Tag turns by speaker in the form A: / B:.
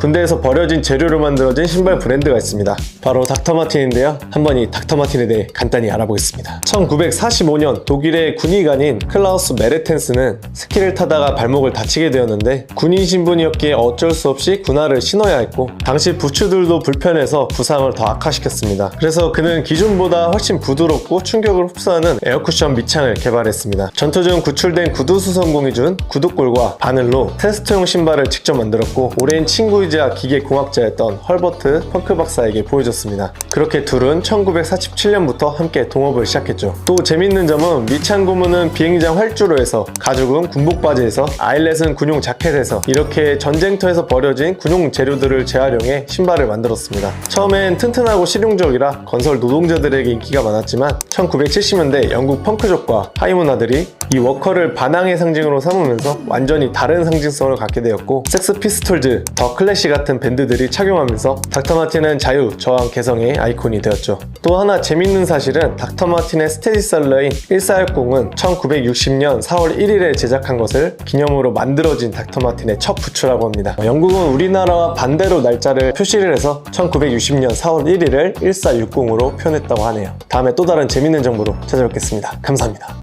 A: 군대에서 버려진 재료로 만들어진 신발 브랜드가 있습니다. 바로 닥터마틴인데요. 한번 이 닥터마틴에 대해 간단히 알아보겠습니다. 1945년 독일의 군의관인 클라우스 메르텐스는 스키를 타다가 발목을 다치게 되었는데 군인 신분이었기에 어쩔 수 없이 군화를 신어야 했고 당시 부츠들도 불편해서 부상을 더 악화시켰습니다. 그래서 그는 기존보다 훨씬 부드럽고 충격을 흡수하는 에어쿠션 밑창을 개발했습니다. 전투 중 구출된 구두 수성공이 준 구두골과 바늘로 테스트용 신발을 직접 만들었고 오랜 친구이 자 기계 공학자였던 헐버트 펑크 박사에게 보여줬습니다. 그렇게 둘은 1947년부터 함께 동업을 시작했죠. 또 재밌는 점은 미창 고무는 비행장 활주로 해서 가죽은 군복 바지에서 아일렛은 군용 자켓에서 이렇게 전쟁터에서 버려진 군용 재료들을 재활용해 신발을 만들었습니다. 처음엔 튼튼하고 실용적이라 건설 노동자들에게 인기가 많았지만 1970년대 영국 펑크족과 하이문화들이 이 워커를 반항의 상징으로 삼으면서 완전히 다른 상징성을 갖게 되었고 섹스 피스톨즈, 더 클래 시 같은 밴드들이 착용하면서 닥터마틴은 자유, 저항, 개성의 아이콘이 되었죠. 또 하나 재밌는 사실은 닥터마틴의 스테디셀러인 1460은 1960년 4월 1일에 제작한 것을 기념으로 만들어진 닥터마틴의 첫 부츠라고 합니다. 영국은 우리나라와 반대로 날짜를 표시를 해서 1960년 4월 1일을 1460으로 표현했다고 하네요. 다음에 또 다른 재밌는 정보로 찾아뵙겠습니다. 감사합니다.